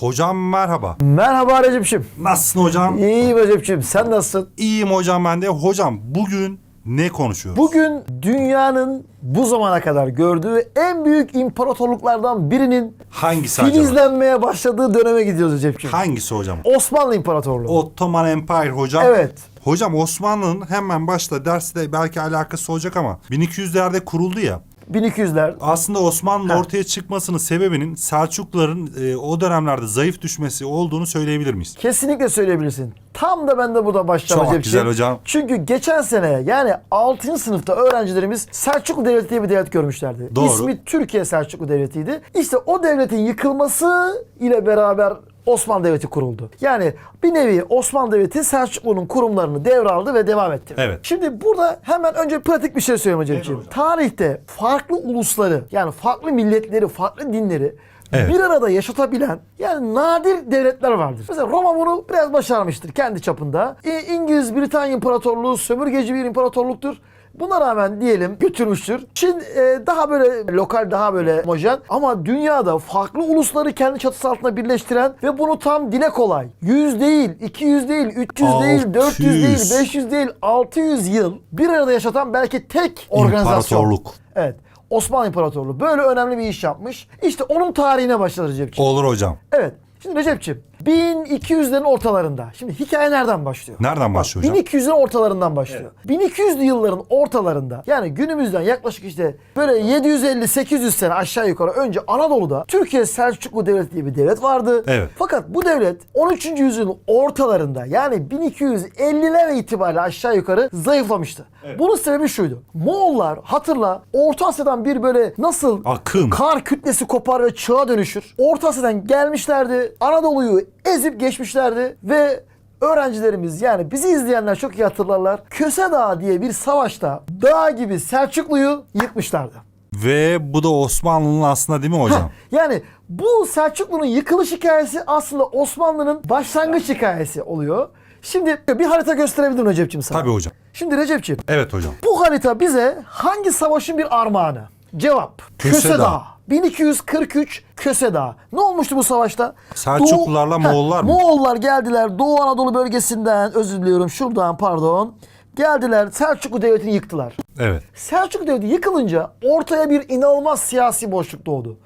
Hocam merhaba. Merhaba Recep'ciğim. Nasılsın hocam? İyiyim Recep'ciğim. Sen nasılsın? İyiyim hocam ben de. Hocam bugün ne konuşuyoruz? Bugün dünyanın bu zamana kadar gördüğü en büyük imparatorluklardan birinin Hangisi acaba? filizlenmeye başladığı döneme gidiyoruz Recep'ciğim. Hangisi hocam? Osmanlı İmparatorluğu. Ottoman Empire hocam. Evet. Hocam Osmanlı'nın hemen başta derste belki alakası olacak ama 1200'lerde kuruldu ya. 1200'ler. Aslında Osmanlı Ha. ortaya çıkmasının sebebinin Selçukluların e, o dönemlerde zayıf düşmesi olduğunu söyleyebilir miyiz? Kesinlikle söyleyebilirsin. Tam da ben de burada başlayacağım Çok güzel hocam. Çünkü geçen sene yani 6. sınıfta öğrencilerimiz Selçuklu Devleti diye bir devlet görmüşlerdi. Doğru. İsmi Türkiye Selçuklu Devleti'ydi. İşte o devletin yıkılması ile beraber Osmanlı Devleti kuruldu. Yani bir nevi Osmanlı Devleti Selçuklu'nun kurumlarını devraldı ve devam etti. Evet. Şimdi burada hemen önce pratik bir şey söyleyeyim hocam. Tarihte farklı ulusları yani farklı milletleri, farklı dinleri Evet. bir arada yaşatabilen yani nadir devletler vardır. Mesela Roma bunu biraz başarmıştır kendi çapında. İ- İngiliz, Britanya İmparatorluğu sömürgeci bir imparatorluktur. Buna rağmen diyelim götürmüştür. Çin e, daha böyle lokal, daha böyle homojen ama dünyada farklı ulusları kendi çatısı altında birleştiren ve bunu tam dile kolay. 100 değil, 200 değil, 300 değil, 400 değil, 600. 500 değil, 600 yıl bir arada yaşatan belki tek organizasyon. İmparatorluk. Evet. Osmanlı İmparatorluğu böyle önemli bir iş yapmış. İşte onun tarihine başladı Recep'ciğim. Olur hocam. Evet. Şimdi Recep'ciğim 1200'lerin ortalarında. Şimdi hikaye nereden başlıyor? Nereden başlıyor hocam? 1200'lerin ortalarından başlıyor. 1200'lü yılların ortalarında yani günümüzden yaklaşık işte böyle 750-800 sene aşağı yukarı önce Anadolu'da Türkiye Selçuklu Devleti diye bir devlet vardı. Evet. Fakat bu devlet 13. yüzyılın ortalarında yani 1250'ler itibariyle aşağı yukarı zayıflamıştı. Bunun sebebi şuydu. Moğollar hatırla Orta Asya'dan bir böyle nasıl Akın. kar kütlesi kopar ve çığa dönüşür. Orta Asya'dan gelmişlerdi. Anadolu'yu ezip geçmişlerdi ve öğrencilerimiz yani bizi izleyenler çok iyi hatırlarlar. Köse Dağı diye bir savaşta dağ gibi Selçuklu'yu yıkmışlardı. Ve bu da Osmanlı'nın aslında değil mi hocam? Yani bu Selçuklu'nun yıkılış hikayesi aslında Osmanlı'nın başlangıç hikayesi oluyor. Şimdi bir harita gösterebilirim Recep'ciğim sana. Tabii hocam. Şimdi Recep'ciğim Evet hocam. bu harita bize hangi savaşın bir armağanı? Cevap. Köse Köse, Dağı. Dağı. 1243 Köse Dağı. Ne olmuştu bu savaşta? Selçuklularla Heh, Moğollar mı? Moğollar geldiler Doğu Anadolu bölgesinden özür diliyorum şuradan pardon. Geldiler Selçuklu Devleti'ni yıktılar. Evet. Selçuklu Devleti yıkılınca ortaya bir inanılmaz siyasi boşluk doğdu.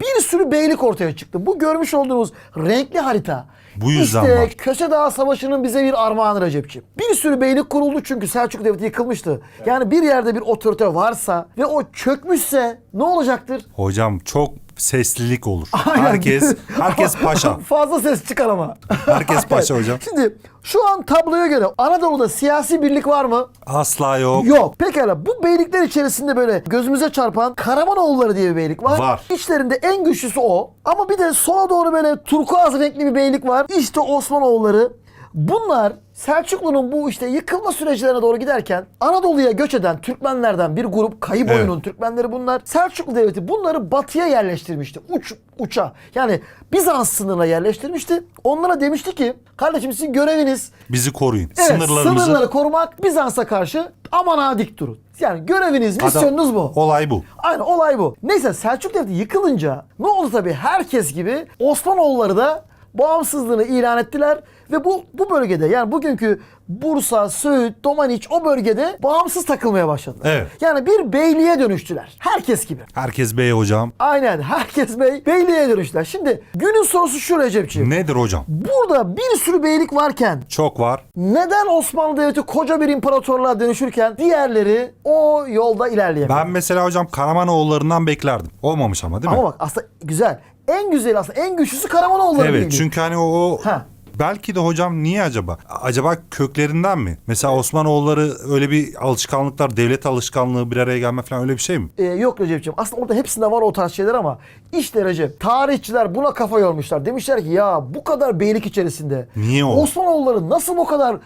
Bir sürü beylik ortaya çıktı. Bu görmüş olduğunuz renkli harita. Bu yüzden işte var. Köse Dağı Savaşı'nın bize bir armağanı Recep'ciğim. Bir sürü beylik kuruldu çünkü Selçuklu Devleti yıkılmıştı. Yani bir yerde bir otorite varsa ve o çökmüşse ne olacaktır? Hocam çok seslilik olur. Aynen. Herkes herkes paşa. Fazla ses çıkar ama. Herkes paşa hocam. Şimdi şu an tabloya göre Anadolu'da siyasi birlik var mı? Asla yok. Yok. Pekala bu beylikler içerisinde böyle gözümüze çarpan Karamanoğulları diye bir beylik var. Var. İçlerinde en güçlüsü o. Ama bir de sola doğru böyle turkuaz renkli bir beylik var. İşte Osmanoğulları. Bunlar Selçuklu'nun bu işte yıkılma süreçlerine doğru giderken Anadolu'ya göç eden Türkmenlerden bir grup kayı Evet. boyunun Türkmenleri bunlar. Selçuklu Devleti bunları batıya yerleştirmişti. Uç uça. Yani Bizans sınırına yerleştirmişti. Onlara demişti ki kardeşim sizin göreviniz Bizi koruyun. Evet, Sınırlarımızı. sınırları korumak Bizans'a karşı aman ha dik durun. Yani göreviniz, Adam- misyonunuz bu. Olay bu. Aynen olay bu. Neyse Selçuk Devleti yıkılınca ne oldu tabii herkes gibi Osmanoğulları da bağımsızlığını ilan ettiler ve bu bu bölgede yani bugünkü Bursa, Söğüt, Domaniç o bölgede bağımsız takılmaya başladılar. Evet. Yani bir beyliğe dönüştüler. Herkes gibi. Herkes bey hocam. Aynen herkes bey, beyliğe dönüştüler. Şimdi günün sorusu şu Recepciğim. Nedir hocam? Burada bir sürü beylik varken Çok var. neden Osmanlı Devleti koca bir imparatorluğa dönüşürken diğerleri o yolda ilerleyemiyor? Ben mesela hocam Karamanoğullarından beklerdim. Olmamış ama değil mi? Ama bak aslında güzel. En güzeli aslında en güçlüsü Karamanoğulları Evet bildiğin. çünkü hani o Ha. Belki de hocam niye acaba? Acaba köklerinden mi? Mesela Osmanoğulları öyle bir alışkanlıklar, devlet alışkanlığı bir araya gelme falan öyle bir şey mi? Ee, yok Recep'ciğim aslında orada hepsinde var o tarz şeyler ama işte Recep tarihçiler buna kafa yormuşlar. Demişler ki ya bu kadar beylik içerisinde Niye o? Osmanoğulları nasıl bu kadar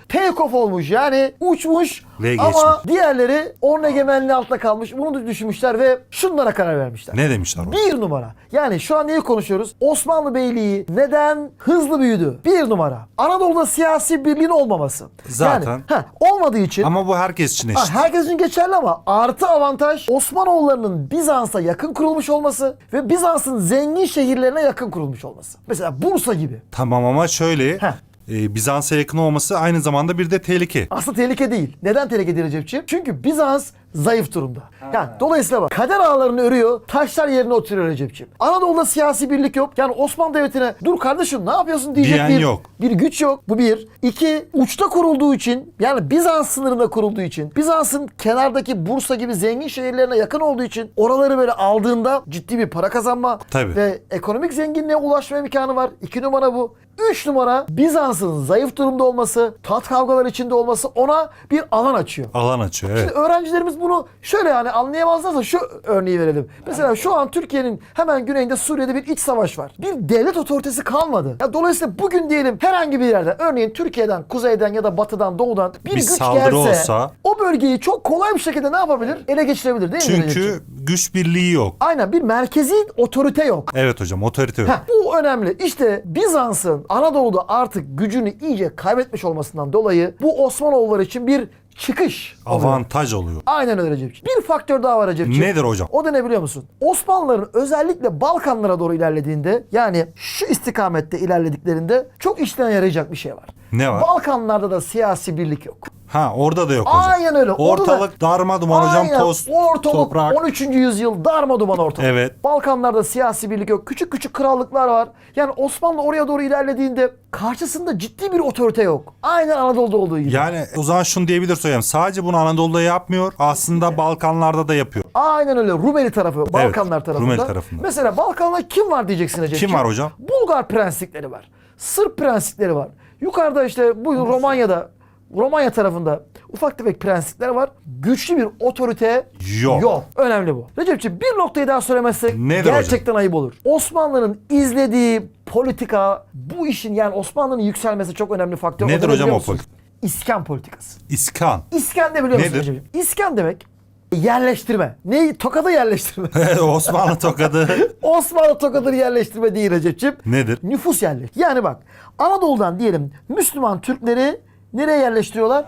off olmuş yani uçmuş Ve Ama geçmiş. diğerleri onun egemenliği altında kalmış. Bunu da düşünmüşler ve şunlara karar vermişler. Ne demişler o? Bir numara. Yani şu an neyi konuşuyoruz? Osmanlı Beyliği neden hızlı büyüdü? Bir numara. Anadolu'da siyasi birliğin olmaması. Zaten. Yani, heh, olmadığı için Ama bu herkes için eşit. Ha, herkes için geçerli ama artı avantaj Osmanoğullarının Bizans'a yakın kurulmuş olması ve Bizans'ın zengin şehirlerine yakın kurulmuş olması. Mesela Bursa gibi. Tamam ama şöyle Heh. e, Bizans'a yakın olması aynı zamanda bir de tehlike. Aslında tehlike değil. Neden tehlike değil Recep'ciğim? Çünkü Bizans zayıf durumda. Yani dolayısıyla bak kader ağlarını örüyor, taşlar yerine oturuyor Recep'ciğim. Anadolu'da siyasi birlik yok. Yani Osmanlı Devleti'ne dur kardeşim ne yapıyorsun diyecek Diyen bir, yok. bir güç yok. Bu bir. İki, uçta kurulduğu için yani Bizans sınırında kurulduğu için Bizans'ın kenardaki Bursa gibi zengin şehirlerine yakın olduğu için oraları böyle aldığında ciddi bir para kazanma Tabii. ve ekonomik zenginliğe ulaşma imkanı var. İki numara bu. Üç numara Bizans'ın zayıf durumda olması, tat kavgalar içinde olması ona bir alan açıyor. Alan açıyor evet. Şimdi öğrencilerimiz bunu şöyle yani anlayamazlarsa şu örneği verelim. Mesela şu an Türkiye'nin hemen güneyinde Suriye'de bir iç savaş var. Bir devlet otoritesi kalmadı. Ya dolayısıyla bugün diyelim herhangi bir yerden örneğin Türkiye'den, kuzeyden ya da batıdan, doğudan bir, Bir güç saldırı gelse olsa- o bölgeyi çok kolay bir şekilde ne yapabilir? Ele geçirebilir değil mi? Çünkü güç birliği yok. Aynen bir merkezi otorite yok. Evet hocam otorite yok. Heh, bu önemli. İşte Bizans'ın Anadolu'da artık gücünü iyice kaybetmiş olmasından dolayı bu Osmanoğulları için bir çıkış oluyor. Avantaj oluyor. Aynen öyle Recep'ciğim. Bir faktör daha var Recep'ciğim. Nedir hocam? O da ne biliyor musun? Osmanlıların özellikle Balkanlara doğru ilerlediğinde yani şu istikamette ilerlediklerinde çok işten yarayacak bir şey var. Ne var? Balkanlarda da siyasi birlik yok. Ha orada da yok hocam. Aynen öyle. Ortalık darma duman hocam toz, Ortalık toprak. 13. yüzyıl darma duman ortalık. Evet. Balkanlarda siyasi birlik yok. Küçük küçük krallıklar var. Yani Osmanlı oraya doğru ilerlediğinde karşısında ciddi bir otorite yok. Aynen Anadolu'da olduğu gibi. Yani o zaman şunu diyebiliriz hocam. Sadece bunu Anadolu'da yapmıyor. Aslında Balkanlarda da yapıyor. Aynen öyle. Rumeli tarafı, Balkanlar tarafında. Rumeli tarafında. Mesela Balkanlarda kim var diyeceksin Recep'ciğim. Kim var hocam? Bulgar prenslikleri var. Sırp prenslikleri var. Yukarıda işte bu Romanya'da, Romanya tarafında ufak tefek prenslikler var. Güçlü bir otorite Yok. yok. Önemli bu. Recep'ciğim bir noktayı daha söylemezsek Nedir gerçekten ayıp olur. Osmanlı'nın izlediği politika bu işin yani Osmanlı'nın yükselmesi çok önemli faktör. Nedir hocam o politika? İskan politikası. İskan. İskan ne biliyor musun Nedir? Recep'ciğim? İskan demek yerleştirme. Neyi? Tokadı yerleştirme. Osmanlı tokadı. Osmanlı tokadır yerleştirme değil Recep'ciğim. Nedir? Nüfus yerleştirme. Yani bak Anadolu'dan diyelim Müslüman Türkleri nereye yerleştiriyorlar?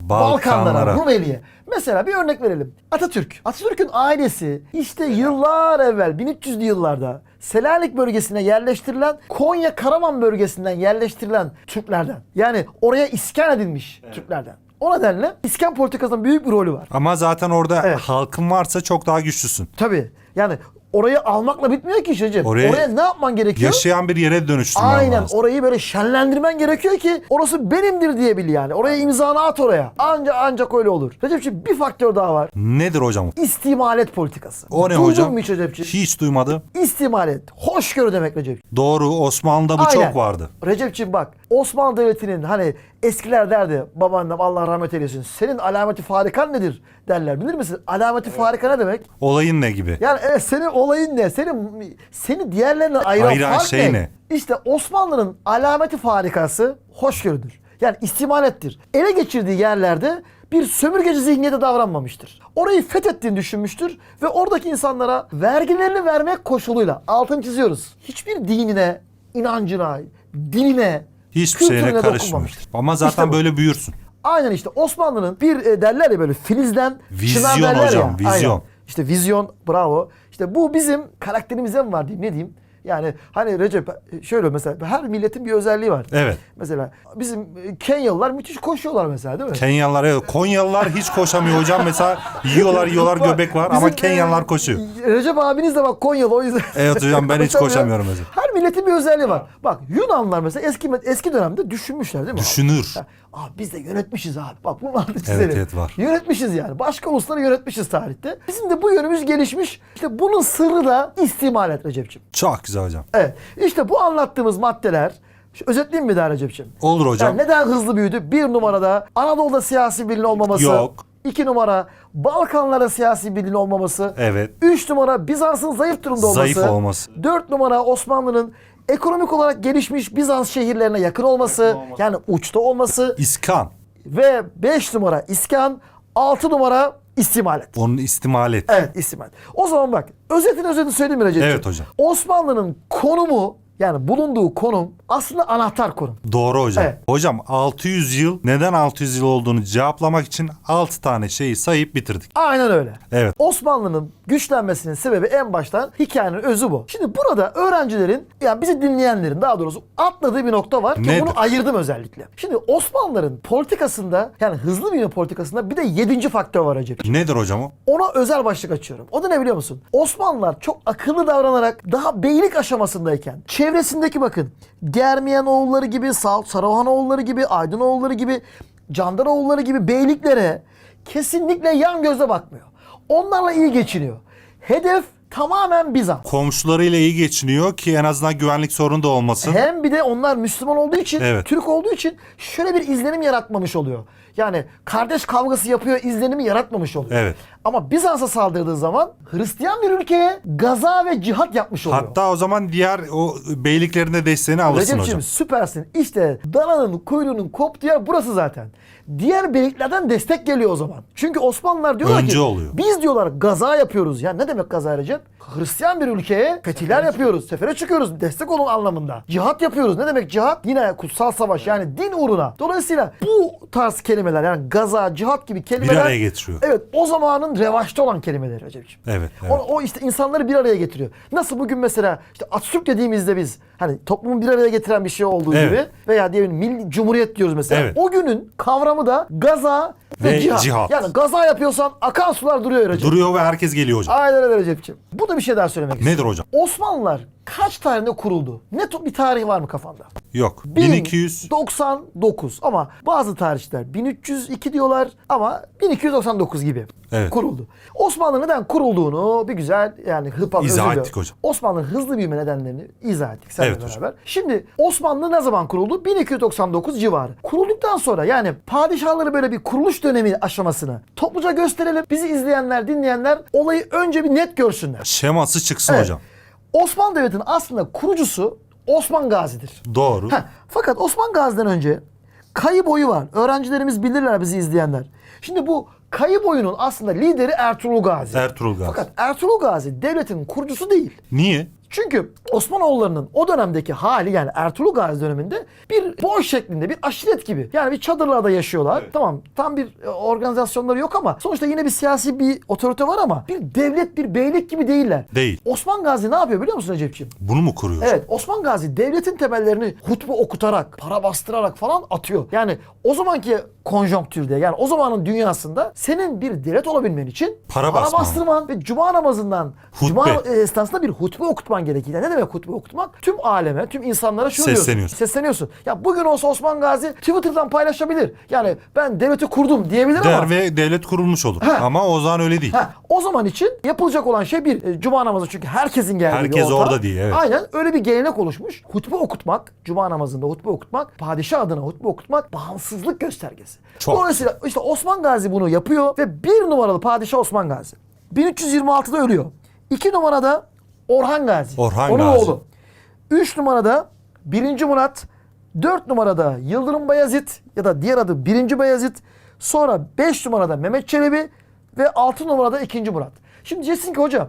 Balkanlara, Balkanlara. Rumeli'ye. Mesela bir örnek verelim. Atatürk. Atatürk'ün ailesi işte yıllar evvel 1300'lü yıllarda Selanik bölgesine yerleştirilen Konya Karaman bölgesinden yerleştirilen Türklerden. Yani oraya iskan edilmiş Türklerden. O nedenle iskan politikasının büyük bir rolü var. Ama zaten orada Evet. halkın varsa çok daha güçlüsün. Tabii. Yani orayı almakla bitmiyor ki Recep. Oraya- Oraya ne yapman gerekiyor? Yaşayan bir yere dönüştürmen Aynen lazım. orayı böyle şenlendirmen gerekiyor ki orası benimdir diye bil yani. Oraya imzanı at oraya. Anca ancak öyle olur. Recepciğim bir faktör daha var. Nedir hocam? İstimalet politikası. O ne Duydun hocam? mu hiç? Hiç duymadım. İstimalet. Hoşgörü demek Recep. Doğru Osmanlı'da bu Aynen. çok vardı. Recepciğim bak Osmanlı Devleti'nin hani eskiler derdi babaannem Allah rahmet eylesin. Senin alameti farikan nedir derler. Bilir misin? Alameti farika ne demek? Olayın ne gibi? Yani evet senin olayın ne? Senin seni diğerlerinden ayıran, Ayıran fark şey ne? ne? İşte Osmanlı'nın alameti farikası hoşgörüdür. Yani istimalettir. Ele geçirdiği yerlerde bir sömürgeci zihniyete davranmamıştır. Orayı fethettiğini düşünmüştür ve oradaki insanlara vergilerini vermek koşuluyla altını çiziyoruz. Hiçbir dinine, inancına, diline, Hiçbir şeyine dokunmamıştır. Ama zaten İşte bu. böyle büyürsün. Aynen işte Osmanlı'nın bir e, derler ya böyle filizden Vizyon çınar derler hocam, ya. vizyon. Aynen. İşte vizyon bravo. İşte bu bizim karakterimize mi var diyeyim ne diyeyim. Yani hani Recep şöyle mesela her milletin bir özelliği var. Evet. Mesela bizim Kenyalılar müthiş koşuyorlar mesela değil mi? Kenyalılar evet. Konyalılar hiç koşamıyor hocam. Mesela yiyorlar yiyorlar Bak, göbek var bizim, ama Kenyalılar e, koşuyor. Recep abiniz de bak Konyalı o yüzden. Evet hocam, ben hiç Koşamıyor. koşamıyorum mesela. Her milletin bir özelliği var. Bak Yunanlılar mesela eski eski dönemde düşünmüşler değil mi? Düşünür. Abi biz de yönetmişiz abi. Bak bunu altı çizelim. Evet, evet, var. Yönetmişiz yani. Başka ulusları yönetmişiz tarihte. Bizim de bu yönümüz gelişmiş. İşte bunun sırrı da istimalet Recep'ciğim. Çok güzel hocam. Evet. İşte bu anlattığımız maddeler şu özetleyeyim mi daha Recep'ciğim? Olur hocam. Yani neden hızlı büyüdü? Bir numarada Anadolu'da siyasi birliğin olmaması. Yok. İki numara Balkanlara siyasi birliğin olmaması. Evet. Üç numara Bizans'ın zayıf durumda olması. Zayıf olması. Dört numara Osmanlı'nın ekonomik olarak gelişmiş Bizans şehirlerine yakın olması. Yani uçta olması. İskan. ve 5 numara iskan, 6 numara istimalet. Onun istimal et. Evet istimalet. O zaman bak özetin özetini söyleyeyim mi Recep'ciğim? Evet hocam. Osmanlı'nın konumu yani bulunduğu konum aslında anahtar konum. Doğru hocam. Evet. Hocam 600 yıl neden 600 yıl olduğunu cevaplamak için 6 tane şeyi sayıp bitirdik. Aynen öyle. Evet. Osmanlı'nın güçlenmesinin sebebi en baştan hikayenin özü bu. Şimdi burada öğrencilerin yani bizi dinleyenlerin daha doğrusu atladığı bir nokta var ki Nedir? bunu ayırdım özellikle. Şimdi Osmanlıların politikasında yani hızlı büyüme politikasında bir de yedinci faktör var Recep. Nedir hocam o? Ona özel başlık açıyorum. O da ne biliyor musun? Osmanlılar çok akıllı davranarak daha beylik aşamasındayken çevresindeki bakın Germiyan oğulları gibi, Saruhan oğulları gibi, Aydın oğulları gibi, Candar oğulları gibi beyliklere kesinlikle yan gözle bakmıyor. Onlarla iyi geçiniyor. Hedef tamamen Bizans. Komşularıyla iyi geçiniyor ki en azından güvenlik sorunu da olmasın. Hem bir de onlar Müslüman olduğu için, Evet. Türk olduğu için şöyle bir izlenim yaratmamış oluyor. Yani kardeş kavgası yapıyor izlenimi yaratmamış oluyor. Evet. Ama Bizans'a saldırdığı zaman Hristiyan bir ülkeye gaza ve cihat yapmış oluyor. Hatta o zaman diğer o beyliklerin de desteğini alırsın Recep'ciğim hocam. süpersin. İşte dananın kuyruğunun koptuğu yer burası zaten. Diğer beyliklerden destek geliyor o zaman. Çünkü Osmanlılar diyorlar Önce ki oluyor. biz diyorlar gaza yapıyoruz. Ya ne demek gaza Recep? Hristiyan bir ülkeye fetihler yapıyoruz. Sefere çıkıyoruz. Destek olun anlamında. Cihat yapıyoruz. Ne demek cihat? Yine kutsal savaş yani din uğruna. Dolayısıyla bu tarz kelimeler yani gaza, cihat gibi kelimeler araya getiriyor. Evet o zamanın revaçta olan kelimeler Recep'ciğim. Evet, evet. O, o işte insanları bir araya getiriyor. Nasıl bugün mesela işte Atatürk dediğimizde biz hani toplumu bir araya getiren bir şey olduğu Evet. gibi veya diyelim milli cumhuriyet diyoruz mesela. Evet. O günün kavramı da gaza ve, Ve cihat. cihat. Yani gaza yapıyorsan akan sular duruyor Recep. Duruyor ve herkes geliyor hocam. Aynen öyle Recep'ciğim. Bu da bir şey daha söylemek istiyorum. Nedir hocam? Osmanlılar kaç tarihinde kuruldu? Ne to- bir tarihi var mı kafanda? Yok. 1200 1099 ama bazı tarihçiler 1302 diyorlar ama 1299 gibi Evet. kuruldu. Osmanlı neden kurulduğunu bir güzel yani hıpa İzah ettik hocam. Osmanlı'nın hızlı büyüme nedenlerini izah ettik seninle Evet hocam. beraber. Şimdi Osmanlı ne zaman kuruldu? 1299 civarı. Kurulduktan sonra yani padişahları böyle bir kuruluş dönemi aşamasını topluca gösterelim. Bizi izleyenler, dinleyenler olayı önce bir net görsünler. şeması çıksın Evet. hocam. Osmanlı Devleti'nin aslında kurucusu Osman Gazi'dir. Doğru. Heh, fakat Osman Gazi'den önce kayı boyu var. Öğrencilerimiz bilirler bizi izleyenler. Şimdi bu kayı boyunun aslında lideri Ertuğrul Gazi. Ertuğrul Gazi. Fakat Ertuğrul Gazi devletin kurucusu değil. Niye? Çünkü Osmanoğullarının o dönemdeki hali yani Ertuğrul Gazi döneminde bir boş şeklinde bir aşiret gibi. Yani bir çadırlarda yaşıyorlar. Tamam tam bir e, organizasyonları yok ama sonuçta yine bir siyasi bir otorite var ama bir devlet bir beylik gibi değiller. Değil. Osman Gazi ne yapıyor biliyor musun Recep'ciğim? Bunu mu kuruyor? Evet Osman Gazi devletin temellerini hutbe okutarak, para bastırarak falan atıyor. Yani o zamanki konjonktürde yani o zamanın dünyasında senin bir devlet olabilmen için Para basman. bastırman ve cuma namazından Hutbe. cuma esnasında bir hutbe okutman gerekir. Yani ne demek hutbe okutmak? Tüm aleme, tüm insanlara şunu diyorsun. Sesleniyorsun. Sesleniyorsun. Ya bugün olsa Osman Gazi Twitter'dan paylaşabilir. Yani ben devleti kurdum diyebilir ama Der ve devlet kurulmuş olur. Ha. Ama o zaman öyle değil. Ha, o zaman için yapılacak olan şey bir e, cuma namazı çünkü herkesin geldiği bir Herkes ortam. orada değil, evet. Aynen öyle bir gelenek oluşmuş. Hutbe okutmak, cuma namazında hutbe okutmak, padişah adına hutbe okutmak bağımsızlık göstergesi. Çok Dolayısıyla işte Osman Gazi bunu yapıyor ve bir numaralı padişah Osman Gazi. 1326'da ölüyor. İki numarada Orhan Gazi. Orhan onun Gazi. oğlu. Üç numarada 1. Murat. Dört numarada Yıldırım Bayezid ya da diğer adı 1. Bayezid. Sonra 5 numarada Mehmet Çelebi ve 6 numarada 2. Murat. Şimdi diyeceksin ki hocam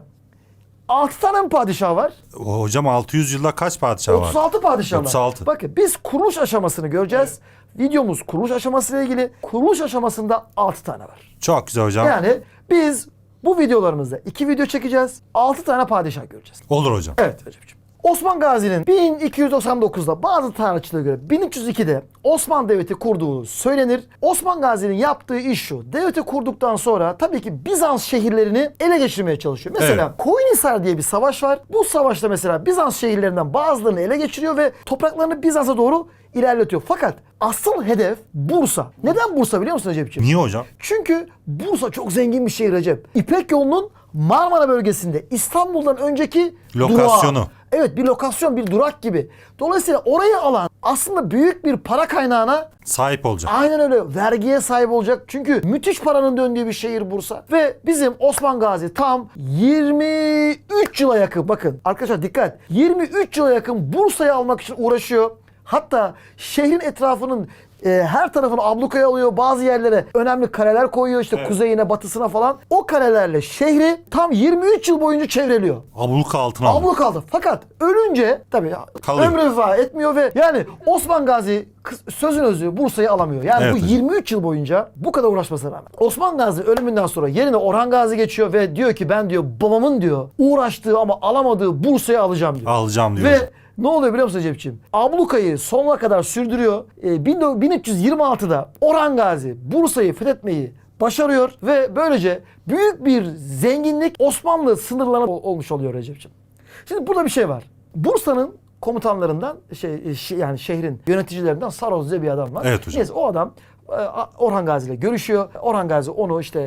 6 tane mi padişah var? Hocam 600 yılda kaç padişah var? 36 padişah var. 36. Bakın biz kuruluş aşamasını göreceğiz. Videomuz kuruluş aşamasıyla ilgili. Kuruluş aşamasında 6 tane var. Çok güzel hocam. Yani biz bu videolarımızda 2 video çekeceğiz. 6 tane padişah göreceğiz. Olur hocam. Evet Recep'ciğim. Osman Gazi'nin 1299'da bazı tarihçilere göre 1302'de Osman Devleti kurduğu söylenir. Osman Gazi'nin yaptığı iş şu. Devleti kurduktan sonra tabii ki Bizans şehirlerini ele geçirmeye çalışıyor. Mesela Evet. Koyunhisar diye bir savaş var. Bu savaşta mesela Bizans şehirlerinden bazılarını ele geçiriyor ve topraklarını Bizans'a doğru ilerletiyor. Fakat asıl hedef Bursa. Neden Bursa biliyor musun Recep'ciğim? Niye hocam? Çünkü Bursa çok zengin bir şehir Recep. İpek yolunun Marmara bölgesinde İstanbul'dan önceki Lokasyonu. durağı. Evet bir lokasyon bir durak gibi. Dolayısıyla orayı alan aslında büyük bir para kaynağına Sahip olacak. aynen öyle vergiye sahip olacak. Çünkü müthiş paranın döndüğü bir şehir Bursa. Ve bizim Osman Gazi tam 23 yıla yakın bakın arkadaşlar dikkat 23 yıla yakın Bursa'yı almak için uğraşıyor. Hatta şehrin etrafının e, her tarafını ablukaya alıyor. Bazı yerlere önemli kaleler koyuyor işte Evet. kuzeyine batısına falan. O kalelerle şehri tam 23 yıl boyunca çevreliyor. Abluka altına aldı. Abluk aldı. Fakat ölünce tabii Kalıyor. ömrü vefa etmiyor ve yani Osman Gazi sözün özü Bursa'yı alamıyor. Yani Evet bu hocam. 23 yıl boyunca bu kadar uğraşmasına rağmen. Osman Gazi ölümünden sonra yerine Orhan Gazi geçiyor ve diyor ki ben diyor babamın diyor uğraştığı ama alamadığı Bursa'yı alacağım diyor. Alacağım diyor Ve. Ne oluyor biliyor musun Cepçim? Ablukayı sonuna kadar sürdürüyor. Ee, 1326'da Orhan Gazi Bursa'yı fethetmeyi başarıyor ve böylece büyük bir zenginlik Osmanlı sınırlarına ol- olmuş oluyor Recep'ciğim. Şimdi burada bir şey var. Bursa'nın komutanlarından şey, şey- yani şehrin yöneticilerinden Saroz diye bir adam var. Evet hocam. Neyse o adam e, Orhan Gazi ile görüşüyor. Orhan Gazi onu işte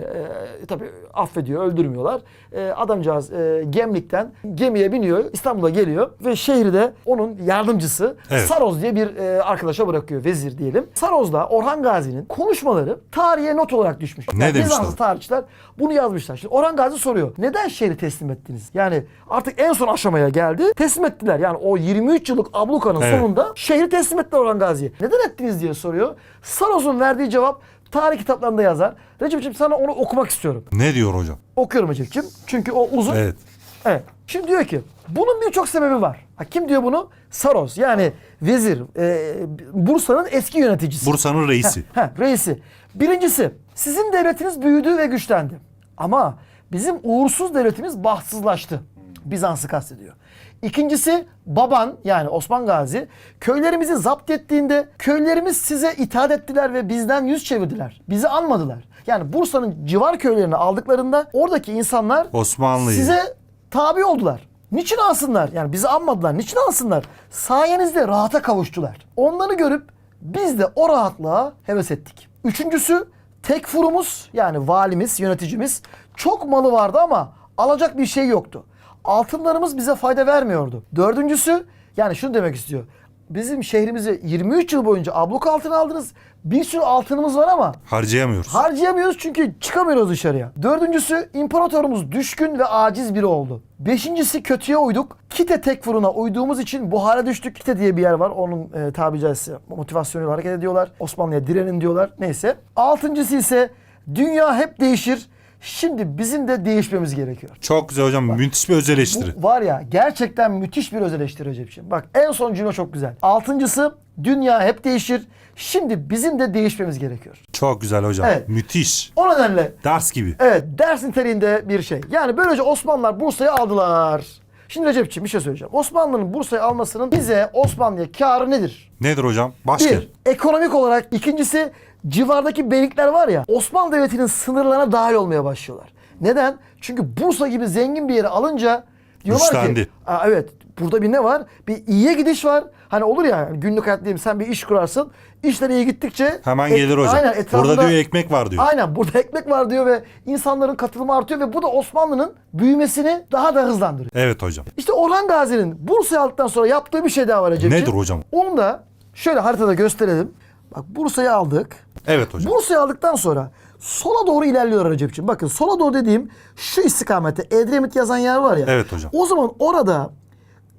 e, tabii affediyor, öldürmüyorlar. E, adamcağız e, Gemlik'ten gemiye biniyor, İstanbul'a geliyor ve şehri de onun yardımcısı Evet. Saroz diye bir e, arkadaşa bırakıyor, vezir diyelim. Saroz'la Orhan Gazi'nin konuşmaları tarihe not olarak düşmüş. Ne demişler? Bizanslı tarihçiler bunu yazmışlar. Şimdi Orhan Gazi soruyor. Neden şehri teslim ettiniz? Yani artık en son aşamaya geldi. Teslim ettiler. Yani o 23 yıllık ablukanın Evet. sonunda şehri teslim ettiler Orhan Gazi'ye. Neden ettiniz diye soruyor. Saroz'un verdiği cevap tarih kitaplarında yazar. Recep'ciğim sana onu okumak istiyorum. Ne diyor hocam? Okuyorum Recep'ciğim. Çünkü o uzun. Evet. Evet. Şimdi diyor ki bunun birçok sebebi var. Ha, kim diyor bunu? Saros yani vezir, e, Bursa'nın eski yöneticisi. Bursa'nın reisi. Heh, reisi. Birincisi sizin devletiniz büyüdü ve güçlendi. Ama bizim uğursuz devletimiz bahtsızlaştı. Bizans'ı kastediyor. İkincisi baban yani Osman Gazi köylerimizi zapt ettiğinde köylerimiz size itaat ettiler ve bizden yüz çevirdiler. Bizi anmadılar. Yani Bursa'nın civar köylerini aldıklarında oradaki insanlar Osmanlı'yı. size tabi oldular. Niçin alsınlar? Yani bizi anmadılar. Niçin alsınlar? Sayenizde rahata kavuştular. Onları görüp biz de o rahatlığa heves ettik. Üçüncüsü tek furumuz yani valimiz, yöneticimiz çok malı vardı ama alacak bir şey yoktu. Altınlarımız bize fayda vermiyordu. Dördüncüsü yani şunu demek istiyor. Bizim şehrimizi 23 yıl boyunca abluk altına aldınız. Bir sürü altınımız var ama Harcayamıyoruz. Harcayamıyoruz çünkü çıkamıyoruz dışarıya. Dördüncüsü imparatorumuz düşkün ve aciz biri oldu. Beşincisi kötüye uyduk. Kite tekfuruna uyduğumuz için bu hale düştük. Kite diye bir yer var. Onun e, tabi caizse motivasyonuyla hareket ediyorlar. Osmanlı'ya direnin diyorlar. Neyse. Altıncısı ise dünya hep değişir. Şimdi bizim de değişmemiz gerekiyor. Çok güzel hocam. Müthiş bir öz eleştiri. Bu var ya gerçekten müthiş bir öz eleştiri Recep'ciğim. Bak en son cümle çok güzel. Altıncısı dünya hep değişir. Şimdi bizim de değişmemiz gerekiyor. Çok güzel hocam. Evet. Müthiş. O nedenle Ders gibi. Evet ders niteliğinde bir şey. Yani böylece Osmanlılar Bursa'yı aldılar. Şimdi Recep'ciğim bir şey söyleyeceğim. Osmanlı'nın Bursa'yı almasının bize Osmanlı'ya karı nedir? Nedir hocam? Başka. Bir, ekonomik olarak. ikincisi civardaki beylikler var ya Osmanlı Devleti'nin sınırlarına dahil olmaya başlıyorlar. Neden? Çünkü Bursa gibi zengin bir yeri alınca diyorlar Güçlendi. ki Aa, evet burada bir ne var? Bir iyiye gidiş var. Hani olur ya günlük hayat diyeyim sen bir iş kurarsın. İşler iyi gittikçe Hemen et- gelir hocam. Aynen, Burada diyor ekmek var diyor. Aynen burada ekmek var diyor ve insanların katılımı artıyor ve bu da Osmanlı'nın büyümesini daha da hızlandırıyor. Evet hocam. İşte Orhan Gazi'nin Bursa'yı aldıktan sonra yaptığı bir şey daha var Recep'ciğim. Nedir hocam? Onu da şöyle haritada gösterelim. Bak Bursa'yı aldık. Evet hocam. Bursa'yı aldıktan sonra sola doğru ilerliyor Recep'ciğim. Bakın sola doğru dediğim şu istikamette Edremit yazan yer var ya. Evet hocam. O zaman orada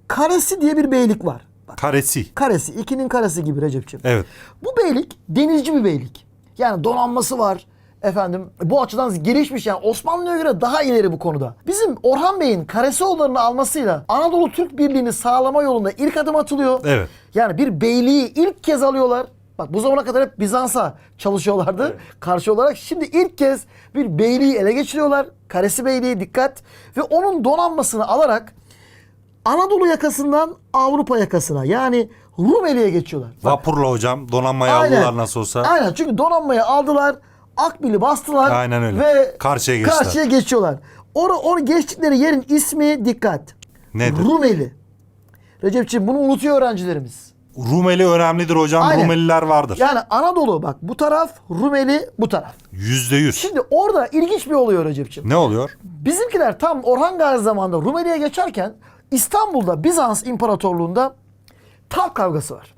Karesi diye bir beylik var. Bak Karesi. karesi, ikinin karesi gibi Recep'ciğim. Evet. Bu beylik denizci bir beylik. Yani donanması var. Efendim bu açıdan gelişmiş yani Osmanlı'ya göre daha ileri bu konuda. Bizim Orhan Bey'in Karesioğulları'nı almasıyla Anadolu Türk Birliği'ni sağlama yolunda ilk adım atılıyor. Evet. Yani bir beyliği ilk kez alıyorlar. Bak bu zamana kadar hep Bizans'a çalışıyorlardı karşı olarak. Şimdi ilk kez bir beyliği ele geçiriyorlar. Karesi Beyliği dikkat. Ve onun donanmasını alarak Anadolu yakasından Avrupa yakasına yani Rumeli'ye geçiyorlar. Vapurla hocam donanmayı Aynen. aldılar nasıl olsa. Aynen çünkü donanmayı aldılar. Akbil'i bastılar. Aynen öyle. Ve Karşıya geçtiler. Karşıya geçiyorlar. Or onu geçtikleri yerin ismi dikkat. Nedir? Rumeli. Recepciğim bunu unutuyor öğrencilerimiz. Rumeli önemlidir hocam. Aynen. Rumeliler vardır. Yani Anadolu bak bu taraf Rumeli bu taraf. Yüzde yüz. Şimdi orada ilginç bir oluyor Recepciğim. Ne oluyor? Bizimkiler tam Orhan Gazi zamanında Rumeli'ye geçerken İstanbul'da Bizans İmparatorluğu'nda taht kavgası var.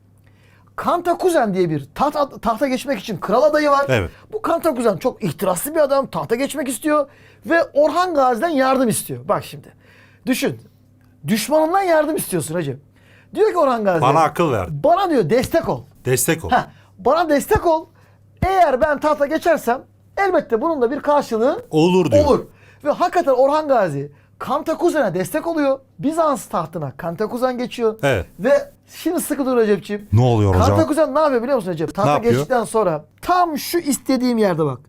Kantakuzen diye bir taht, tahta geçmek için kral adayı var. Evet. Bu Kantakuzen çok ihtiraslı bir adam. Tahta geçmek istiyor. Ve Orhan Gazi'den yardım istiyor. Bak şimdi. Düşün. Düşmanından yardım istiyorsun hacı. Diyor ki Orhan Gazi. Bana akıl ver. Bana diyor destek ol. Destek ol. Heh, Bana destek ol. Eğer ben tahta geçersem elbette bunun da bir karşılığı Olur diyor. olur. Ve hakikaten Orhan Gazi Kantakuzen'e destek oluyor. Bizans tahtına Kantakuzen geçiyor. Evet. Ve şimdi sıkı dur Recep'ciğim. Ne oluyor hocam? Kantakuzen ne yapıyor biliyor musun Recep? Tahta geçtikten sonra tam şu istediğim yerde bak.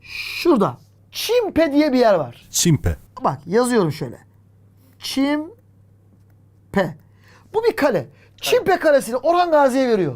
Şurada. Çimpe diye bir yer var. Çimpe. Bak yazıyorum şöyle. Çimpe. Bu bir kale. Çimpe kalesini Orhan Gazi'ye veriyor.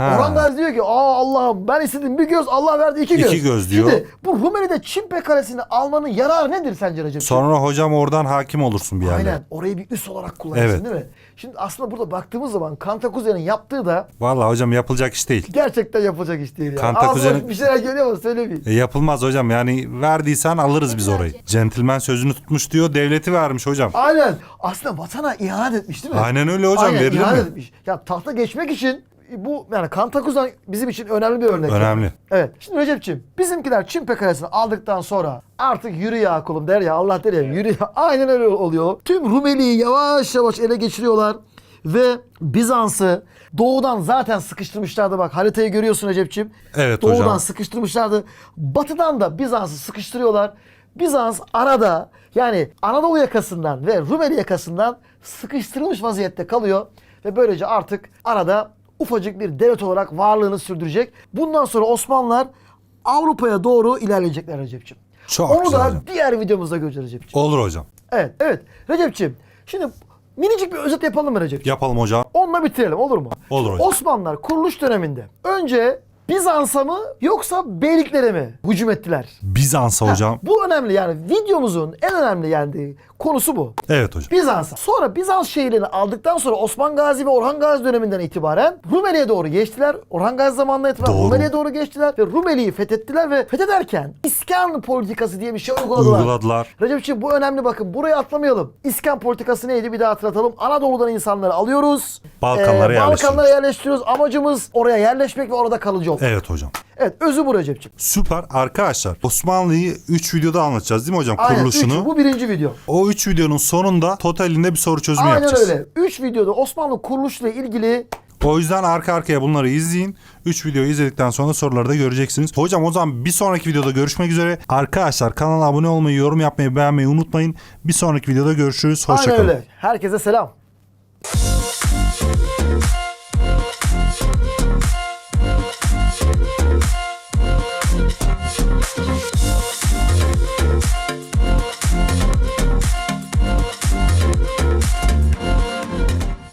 Ha. Orhan Gazi diyor ki aa Allah'ım ben istedim bir göz Allah verdi iki göz. İki göz diyor. Şimdi bu Rumeli'de Çimpe kalesini almanın yararı nedir sence Recep? Sonra hocam oradan hakim olursun bir yerde. Aynen orayı bir üs olarak kullanırsın Evet. değil mi? Şimdi aslında burada baktığımız zaman Kantakuzen'in yaptığı da Vallahi hocam yapılacak iş değil. gerçekten yapılacak iş değil. Kantakuzen'in- Ağzına bir şeyler geliyor ama söylemeyeyim. E, yapılmaz hocam yani verdiysen alırız biz orayı. Centilmen sözünü tutmuş diyor devleti vermiş hocam. Aynen. Aslında vatana ihanet etmiş değil mi? Aynen öyle hocam, Aynen, verilir ihanet mi? etmiş. Ya tahta geçmek için bu yani Kantakuzen bizim için önemli bir örnek. Önemli. Evet. Şimdi Recep'ciğim bizimkiler Çimpe Kalesi'ni aldıktan sonra artık yürü ya kulum der ya Allah der ya yürü ya. Aynen öyle oluyor. Tüm Rumeli'yi yavaş yavaş ele geçiriyorlar ve Bizans'ı doğudan zaten sıkıştırmışlardı bak haritayı görüyorsun Recep'ciğim. Evet doğudan hocam. sıkıştırmışlardı. Batıdan da Bizans'ı sıkıştırıyorlar. Bizans arada yani Anadolu yakasından ve Rumeli yakasından sıkıştırılmış vaziyette kalıyor. Ve böylece artık arada ufacık bir devlet olarak varlığını sürdürecek. Bundan sonra Osmanlılar Avrupa'ya doğru ilerleyecekler Recep'ciğim. Çok Onu güzel da hocam. diğer videomuzda göreceğiz Recep'ciğim. Olur hocam. Evet, evet. Recep'ciğim şimdi minicik bir özet yapalım mı Recep'ciğim? Yapalım hocam. Onunla bitirelim olur mu? Olur hocam. Osmanlılar kuruluş döneminde önce Bizans'a mı yoksa beyliklere mi hücum ettiler? Bizans'a hocam. Bu önemli yani videomuzun en önemli yani konusu bu. Evet hocam. Bizans'a. Sonra Bizans şehirlerini aldıktan sonra Osman Gazi ve Orhan Gazi döneminden itibaren Rumeli'ye doğru geçtiler. Orhan Gazi zamanına itibaren Doğru. Rumeli'ye doğru geçtiler ve Rumeli'yi fethettiler ve fethederken İskan politikası diye bir şey uyguladılar. Uyguladılar. Recep'ciğim bu önemli bakın. Burayı atlamayalım. İskan politikası neydi bir daha hatırlatalım. Anadolu'dan insanları alıyoruz. Balkanlara Ee, Balkanlara yerleştiriyoruz. yerleştiriyoruz. Amacımız oraya yerleşmek ve orada kalıcı olmak. Evet hocam. Evet özü bu Recep'ciğim. Süper. Arkadaşlar Osmanlı'yı 3 videoda anlatacağız değil mi hocam? Aynen. Kuruluşunu. Üç, bu birinci video. O 3 videonun sonunda totalinde bir soru çözümü Aynen yapacağız. öyle. Üç videoda Osmanlı kuruluşuyla ilgili O yüzden arka arkaya bunları izleyin. 3 videoyu izledikten sonra soruları da göreceksiniz. Hocam o zaman bir sonraki videoda görüşmek üzere. Arkadaşlar kanala abone olmayı, yorum yapmayı, beğenmeyi unutmayın. Bir sonraki videoda görüşürüz. Aynen Hoşçakalın. öyle. Herkese selam. Thank